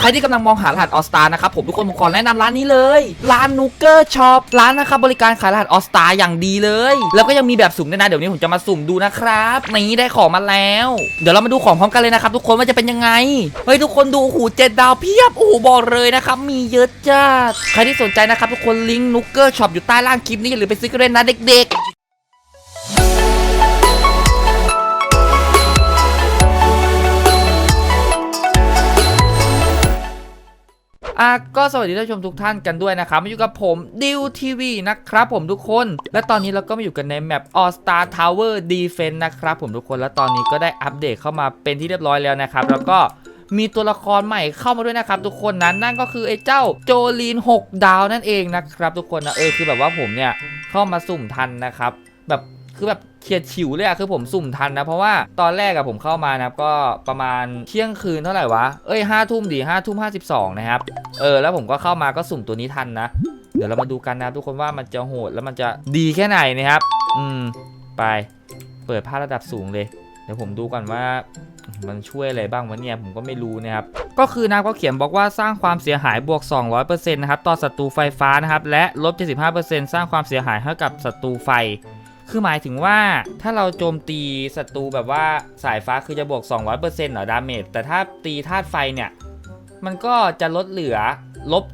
ใครที่กำลังมองหารหัสออสตานะครับผมทุกคนผมขอแนะนำร้านนี้เลย ร้านนูเกอร์ช็อปร้านนะครับบริการขายรหัสออสตาอย่างดีเลย แล้วก็ยังมีแบบสุ่มด้วยนะเดี๋ยวนี้ผมจะมาสุ่มดูนะครับนี่ได้ของมาแล้ว เดี๋ยวเรามาดูของพร้อมกันเลยนะครับทุกคนว่าจะเป็นยังไงเฮ้ยทุกคนดูโอ้โหูเจ็ดดาวเพียบโอ้โหบอกเลยนะครับมีเยอะจัดใครที่สนใจนะครับทุกคนลิงก์นูเกอร์ช็อปอยู่ใต้ล่างคลิปนี้อย่าลืมไปซื้อกันเลยนะเด็กๆ อะก็สวัสดีท่านผู้ชมทุกท่านกันด้วยนะครับมาอยู่กับผมดิวทีวีนะครับผมทุกคน และตอนนี้เราก็มาอยู่กันในแมป All Star Tower Defense นะครับผมทุกคนและตอนนี้ก็ได้อัปเดตเข้ามาเป็นที่เรียบร้อยแล้วนะครับ แล้วก็มีตัวละครใหม่เข้ามาด้วยนะครับ ทุกคนนั้นนั่นก็คือไอ้เจ้าโจลีน 6 ดาวนั่นเองนะครับ ทุกคนนะเออคือแบบว่าผมเนี่ยเข้ามาสุ่มทันนะครับ แบบ คือแบบเฉียดฉิวเลยอะคือผมสุ่มทันนะ เพราะว่าตอนแรกอะผมเข้ามานะครับก็ประมาณเที่ยงคืนเท่าไหร่วะ เอ้ยห้าทุ่มดีห้าทุ่มห้าสิบสองนะครับ เออ แล้วผมก็เข้ามาก็สุ่มตัวนี้ทันนะ เดี๋ยวเรามาดูกันนะทุกคนว่ามันจะโหดแล้วมันจะดีแค่ไหนนะครับ อืม ไป เปิดภาพระดับสูงเลย เดี๋ยวผมดูก่อนว่ามันช่วยอะไรบ้างวะเนี่ยผมก็ไม่รู้นะครับ ก็คือนะก็เขียนบอกว่าสร้างความเสียหายบวก 200%นะครับต่อศัตรูไฟฟ้านะครับ และลบ75%สร้างความเสียหายให้กับศัตรูไฟ คือหมายถึงว่าถ้าเราโจมตีศัตรูแบบว่าสายฟ้าคือจะบวก 200%เหรอดาเมจแต่ถ้าตีธาตุไฟเนี่ยมันก็จะลดเหลือลบ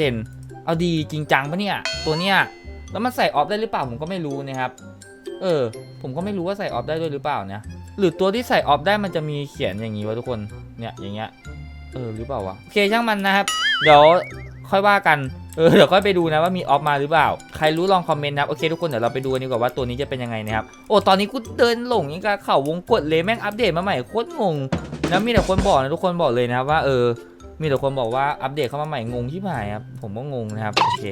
75%เอาดีจริงจังปะเนี่ย ตัวเนี้ยแล้วมันใส่ออฟได้หรือเปล่าผมก็ไม่รู้นะครับ เออ ผมก็ไม่รู้ว่าใส่ออฟได้ด้วยหรือเปล่าเนี่ยหรือตัวที่ใส่ออฟได้มันจะมีเขียนอย่างนี้วะทุกคนเนี่ยอย่างเงี้ยเออหรือเปล่าวะโอเคช่างมันนะครับ เดี๋ยว ค่อยว่ากัน เออเดี๋ยวค่อยไปดูนะว่ามีออฟมาหรือเปล่า ใครรู้ลองคอมเมนต์นะครับโอเคทุกคนเดี๋ยวเราไปดูกันดีกว่าว่าตัวนี้จะเป็นยังไงนะครับ โอ้ตอนนี้กูเดินหลงยังกับเข่าวงกดเลยแม่งอัปเดตมาใหม่โคตรงงแล้วมีแต่คนบอกนะทุกคนบอกเลยนะครับว่าเออ มีแต่คนบอกว่าอัปเดตเข้ามาใหม่งงที่หายครับผมก็งงนะครับโอเค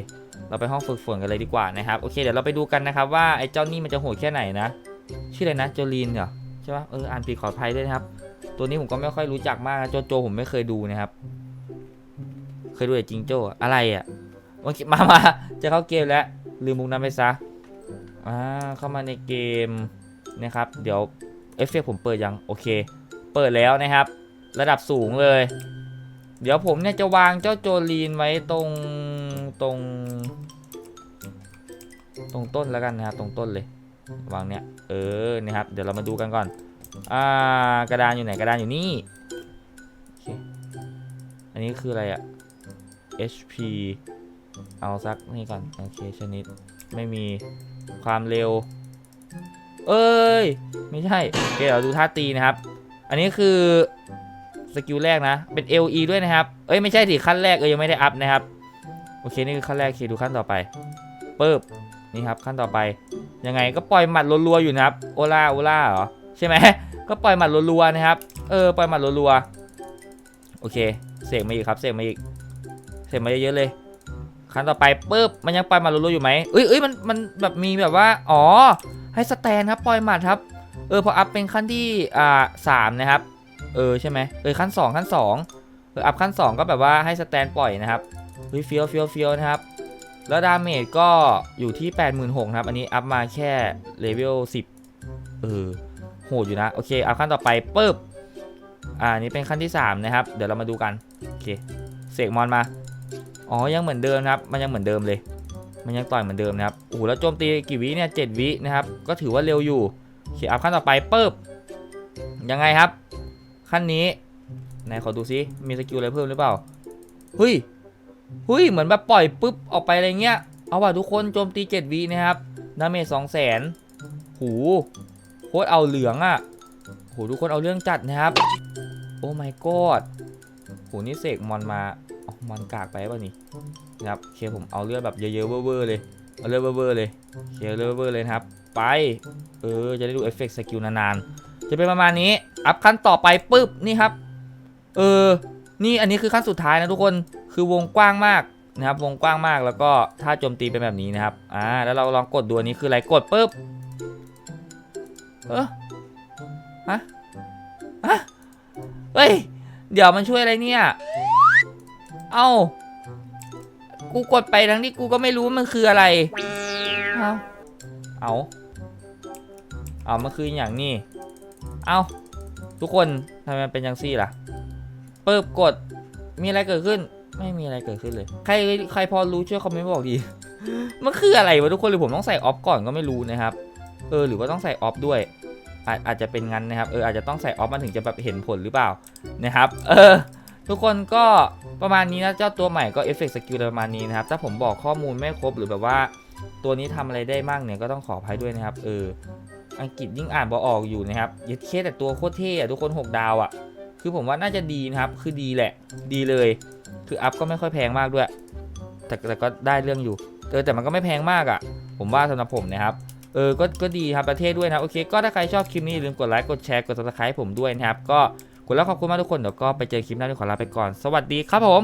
เราไปห้องฝึกฝนกันเลยดีกว่านะครับโอเคเดี๋ยวเราไปดูกันนะครับว่าไอ้เจ้านี่มันจะโหดแค่ไหนนะ ชื่ออะไรนะโจลีนเหรอใช่ป่ะเอออ่านผิดขออภัยด้วยนะครับ ตัวนี้ผมก็ไม่ค่อยรู้จักมากนะโจโจผมไม่เคยดูนะครับ ยดูแต่จิงโจ้อะไรอะโอเคมา มา จะเข้าเกมแล้ว ลืมมุกนั้นไปซะ อ่า เข้ามาในเกมนะครับ เดี๋ยวเอฟเฟกผมเปิดยัง โอเค เปิดแล้วนะครับ ระดับสูงเลย เดี๋ยวผมเนี่ยจะวางเจ้าโจลีนไว้ตรงตรง ตรงต้นแล้วกันนะครับ ตรงต้นเลย วางเนี่ย เออ นะครับ เดี๋ยวเรามาดูกันก่อน อ่า กระดานอยู่ไหน กระดานอยู่นี่ อันนี้คืออะไรอะ HP เอาสักนี่ก่อน โอเค ชนิด ไม่มีความเร็ว เอ้ย ไม่ใช่ โอเค เราดูท่าตีนะครับ อันนี้คือสกิลแรกนะ เป็น LE ด้วยนะครับ เอ้ย ไม่ใช่สิขั้นแรก เออยังไม่ได้อัพนะครับ โอเค นี่คือขั้นแรกโอเคดูขั้นต่อไปปึ๊บนี่ครับขั้นต่อไป ยังไงก็ปล่อยหมัดรัวๆอยู่นะครับ โอล่าโอล่าเหรอ ใช่ไหม ก็ปล่อยหมัดรัวๆนะครับ เออ ปล่อยหมัดรัวๆ โอเค เสกมาอีกครับ เสกมาอีก เสกมาเยอะๆเลยขั้นต่อไปปึ๊บมันยังปล่อยหมัดรัวๆอยู่ไหมเอ้ยเอ้ยมันมันแบบมีแบบว่าอ๋อให้สแตนครับปล่อยหมัดครับเออพออัพเป็นขั้นที่อ่าสามนะครับเออใช่ไหมเออขั้นสองขั้นสองเอออัพขั้นสองก็แบบว่าให้สแตนปล่อยนะครับเฮ้ยเฟี้ยวเฟี้ยวเฟี้ยวนะครับแล้วดาเมจก็อยู่ที่ 86,000นครับ อันนี้อัพมาแค่เลเวล10 เออ โหดอยู่นะ โอเคเอาขั้นต่อไปปึ๊บ อ่าอันนี้เป็นขั้นที่ 3 นะครับ เดี๋ยวเรามาดูกัน โอเค เสกมอนมา อ๋อ ยังเหมือนเดิมครับ มันยังเหมือนเดิมเลย มันยังต่อยเหมือนเดิมนะครับ โอ้โห แล้วโจมตีกี่วิเนี่ย7วินะครับ ก็ถือว่าเร็วอยู่โอเคอัพขั้นต่อไปปึ๊บยังไงครับ ขั้นนี้ไหนขอดูซิ มีสกิลอะไรเพิ่มหรือเปล่า เฮ้ย เฮ้ย เหมือนแบบปล่อยปุ๊บออกไปอะไรเงี้ย เอาว่ะทุกคนโจมตี7วินะครับ ดาเมจสองแสนหูโคตรเอาเหลืองอะ่ะโหทุกคนเอาเรื่องจัดนะครับ โอ้ my god โหนี่เสกมอนมา มอนกากไปป่ะนี่นะครับโอเคผมเอาเลือดแบบเยอะๆเวอร์ๆเลยเอาเลือดเวอร์ๆเลยเคเอาเลือดเวอร์ๆเลยนะครับ ไปเออจะได้ดูเอฟเฟกต์สกิลนานๆจะเป็นประมาณนี้อัพขั้นต่อไปปุ๊บนี่ครับเออนี่อันนี้คือขั้นสุดท้ายนะทุกคนคือวงกว้างมากนะครับวงกว้างมากแล้วก็ถ้าโจมตีเป็นแบบนี้นะครับอ่าแล้วเราลองกดดูอันนี้คืออะไรกดปุ๊บเออฮะฮะเฮ้ยเดี๋ยวมันช่วยอะไรเนี่ย เอ้า กูกดไปทั้งที่กูก็ไม่รู้มันคืออะไร เอาเอาเอามันคืออย่างนี้ เอาทุกคนทำไมมันเป็นยังซี่ล่ะปึ๊บกด มีอะไรเกิดขึ้น ไม่มีอะไรเกิดขึ้นเลย ใครใครพอรู้ช่วยคอมเมนต์บอกดี มันคืออะไรวะทุกคนหรือผมต้องใส่ออฟก่อนก็ไม่รู้นะครับ เออหรือว่าต้องใส่ออฟด้วยอาอาจจะเป็นงั้นนะครับ เอออาจจะต้องใส่ออฟมันถึงจะแบบเห็นผลหรือเปล่านะครับ เออ ทุกคนก็ประมาณนี้นะเจ้าตัวใหม่ก็เอฟเฟกต์สกิลประมาณนี้นะครับ ถ้าผมบอกข้อมูลไม่ครบหรือแบบว่า ตัวนี้ทำอะไรได้มั่งเนี่ยก็ต้องขออภัยด้วยนะครับ เออ อังกฤษยิ่งอ่านบอออกอยู่นะครับยัดเคสแต่ตัวโคตรเท่อะทุกคน 6 ดาวอะคือผมว่าน่าจะดีนะครับ คือดีแหละ ดีเลย คืออัพก็ไม่ค่อยแพงมากด้วย แต่แต่ก็ได้เรื่องอยู่เออแต่มันก็ไม่แพงมากอะผมว่าสำหรับผมนะครับ เออ ก็ ก็ดีครับประเทศด้วยนะ โอเค ก็ถ้าใครชอบคลิปนี้อย่าลืมกดไลค์ กดแชร์ กด subscribe ผมด้วยนะครับ ก็ กดแล้วขอบคุณมากทุกคนเดี๋ยวก็ไปเจอคลิปหน้าที่ขอลาไปก่อนสวัสดีครับผม